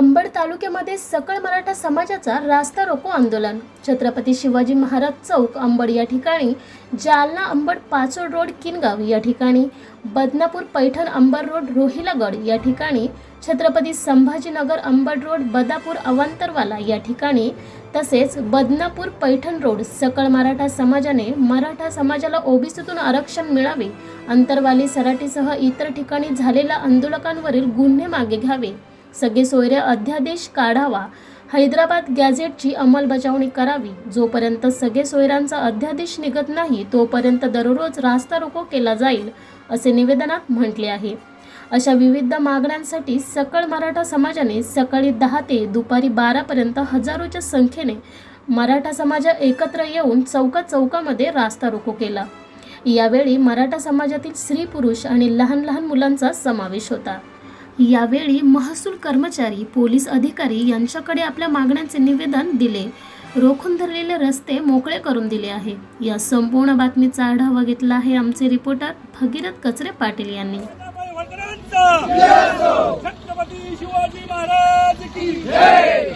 अंबड तालुक्यामध्ये सकळ मराठा समाजाचा रास्ता रोको आंदोलन. छत्रपती शिवाजी महाराज चौक अंबड या ठिकाणी जालना अंबड पाचोड रोड किनगाव या ठिकाणी बदनापूर पैठण अंबड रोड रोहिलागड या ठिकाणी छत्रपती संभाजीनगर अंबड रोड बदापूर अवांतरवाला या ठिकाणी तसेच बदनापूर पैठण रोड सकळ मराठा समाजाने मराठा समाजाला ओबीसीतून आरक्षण मिळावे अंतरवाली सराटीसह इतर ठिकाणी झालेल्या आंदोलकांवरील गुन्हे मागे घ्यावे. सगळे सोयरे अध्यादेश काढावा. हैदराबाद गॅझेटची अंमलबजावणी करावी. जोपर्यंत सगळे सोयऱ्यांचा अध्यादेश निघत नाही तोपर्यंत दररोज रास्ता रोको केला जाईल असे निवेदनात म्हटले आहे. अशा विविध मागण्यांसाठी सकळ मराठा समाजाने सकाळी दहा ते दुपारी बारापर्यंत हजारोच्या संख्येने मराठा समाज एकत्र येऊन चौका चौकामध्ये रास्ता रोको केला. यावेळी मराठा समाजातील स्त्री पुरुष आणि लहान लहान मुलांचा समावेश होता. यावेळी महसूल कर्मचारी पोलीस अधिकारी यांच्याकडे आपल्या मागण्यांचे निवेदन दिले. रोखून धरलेले रस्ते मोकळे करून दिले आहे. या संपूर्ण बातमीचा आढावा घेतला आहे आमचे रिपोर्टर भगीरथ कचरे पाटील यांनी. छत्रपती शिवाजी महाराज की जय!